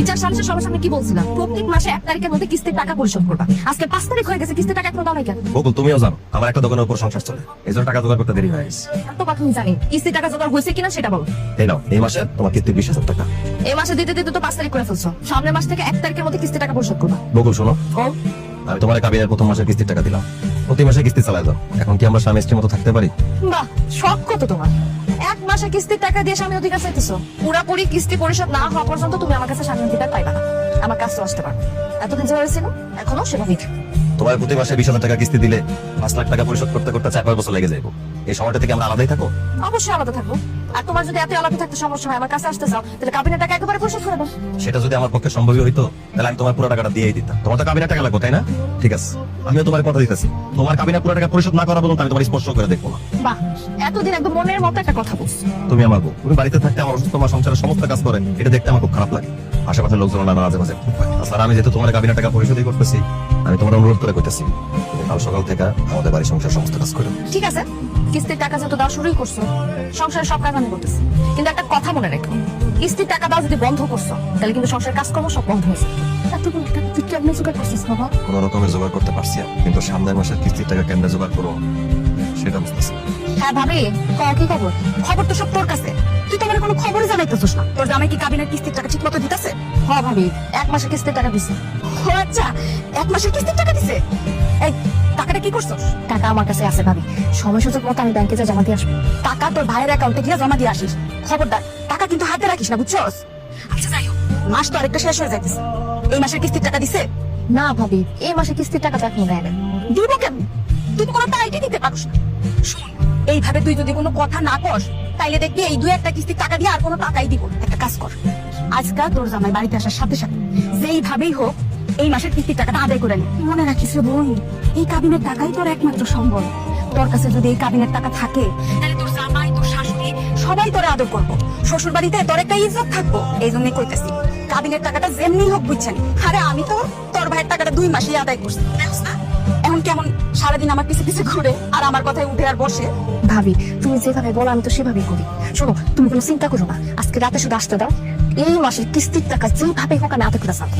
বিচার সবার সামনে কি বলছিলাম? প্রত্যেক মাসে এক তারিখের মধ্যে কিস্তির টাকা পরিশোধ করবা। আজকে পাঁচ তারিখ হয়ে গেছে কিস্তির টাকা এখনও দাও নাই কেন? বকুল তুমিও জানো আমার একটা দোকানের উপর সংসার চলে। এই জন্য টাকা জোগাড় করতে দেরি হয়ে কথা আমি জানি। কিস্তির টাকা জোগাড় হয়েছে কিনা সেটা বলো। এই নাও এই মাসে তোমার কিস্তি বিশ হাজার টাকা। এই মাসে দিতে দিতে তো পাঁচ তারিখ করে ফেলছো। সামনের মাস থেকে এক তারিখের মধ্যে কিস্তির টাকা পরিশোধ করবা। বকুল শোনো। আমি তোমার কাবিনের প্রথম মাসের কিস্তির টাকা দিলাম। প্রতি মাসে কিস্তি চালায় যাও এখন কি আমরা স্বামী স্ত্রীর মতো থাকতে পারি? বাহ শখ কত তোমার। এক মাসে কিস্তির টাকা দিয়ে স্বামী অধিকার চাইতেছো? পুরাপুরি কিস্তি পরিশোধ না হওয়া পর্যন্ত তুমি আমার কাছে স্বামী অধিকার পাইবা না। আমার কাছে আসতে পারো এতদিন যেভাবে ছিল এখনও সেভাবেই তোমার প্রতি মাসে বিশ হাজার টাকা কিস্তি দিলে পাঁচ লাখ টাকা পরিশোধ করতে করতে চার পাঁচ বছর লেগে যাব এই সময়টা থেকে আমরা আলাদাই থাকো অবশ্যই আলাদা থাকব। আর তোমার যদি এত আলাদা থাকতে সমস্যা হয় আমার কাছে আসতে চাও তাহলে কাবিনের টাকা একেবারে পরিশোধ করে দাও। সেটা যদি আমার পক্ষে সম্ভবই হইতো তাহলে আমি তোমার পুরো টাকাটা দিয়েই দিতাম। তোমার তো কাবিনের টাকা লাগবে তাই না? ঠিক আছে। আমিও তোমার কথা দিতেছি। তোমার কাবিনের পুরো টাকা পরিশোধ না করা পর্যন্ত আমি তোমার স্পর্শ করে দেখব না। বাহ এতদিন একদম মনের মতো একটা কথা বলছো। তুমি আমার বউ। তুমি বাড়িতে থাকতে আমার অসুস্থ আমার সংসারের সমস্ত কাজ করে। এটা দেখতে আমার খুব খারাপ লাগে। আশেপাশের লোকজন নানা পায় তাছাড়া আমি যেহেতু তোমার কাবিনের টাকা পরিশোধই করতেছি আমি তোমার অনুরোধ করে করতেছি কাল সকাল থেকে আমাদের বাড়ির সংসার সমস্ত কাজ করে। ঠিক আছে কিস্তির টাকা যেহেতু দেওয়া শুরুই করছ সংসারের সব কাজ আমি করতেছি। কিন্তু একটা কথা মনে রেখো কিস্তির টাকা দাও যদি বন্ধ করছ তাহলে কিন্তু সংসারের কাজকর্ম সব বন্ধ হয়েছে তুই কেমনে জোগাড় করছিস বাবা? কোন রকমের জোগাড় করতে পারছি আমি। কিন্তু সামনের মাসের কিস্তির টাকা কেমনে জোগাড় করব সেটা বুঝতেছি হ্যাঁ ভাবি কি খবর? খবর তো সব তোর কাছে। তুই তো আমার কোনো খবরই জানাইতেছিস না। তোর জামাই কি কাবিনের কিস্তির টাকা ঠিক মতো দিতেছে? হ্যাঁ ভাবি এক মাসের কিস্তির টাকা দিছে। ও আচ্ছা এক মাসের কিস্তির টাকা দিছে। এই টাকাটা কি করছস? টাকা আমার কাছে আছে ভাবি। সময় সুযোগ মতো আমি ব্যাংকে যা জমা দিয়ে আসব। টাকা তোর ভাইয়ের অ্যাকাউন্টে গিয়ে জমা দিয়ে আসিস। খবরদার টাকা কিন্তু হাতে রাখিস না বুঝছস? আচ্ছা যাই হোক মাস তো আরেকটা শেষ হয়ে যাইতেছে। এই মাসের কিস্তির টাকা দিছে? না ভাবি এই মাসে কিস্তির টাকা দেখো দেয় না দিব কেমন? তুই তো কোনো টাকাই দিতে পারছ না। শোন এইভাবে তুই যদি কোনো কথা না কর তাইলে দেখবি এই দুই একটা কিস্তির টাকা দিয়ে আর কোনো টাকাই দিব একটা কাজ কর। আজকাল তোর জামাই বাড়িতে আসার সাথে সাথে যেইভাবেই হোক এই মাসের কিস্তির টাকাটা আদায় করে নি। মনে রাখিস বোন, এই কাবিনের টাকাই তোর একমাত্র সম্বল। তোর কাছে যদি এই কাবিনের টাকা থাকে, তাহলে তোর জামাই, তোর শাশুড়ি সবাই তোরে আদর করব। শ্বশুর বাড়িতে তোর একটা ইজ্জত থাকব, এই জন্যই কইতেছি। কাবিনের টাকাটা যেমনি হোক বুঝছেন। আরে আমি তো তোর ভাইয়ের টাকাটা দুই মাসেই আদায় করছি? এখন কেমন সারাদিন আমার পিছে পিছে ঘুরে আর আমার কথায় উঠে আর বসে। ভাবি, তুমি যেভাবে বলো, আমি তো সেভাবেই করি। শোনো, তুমি কোনো চিন্তা করো না। আজকে রাতে শুধু আসতে দাও। 今いわ、筆記スティックだから全部食べようかな、後ください。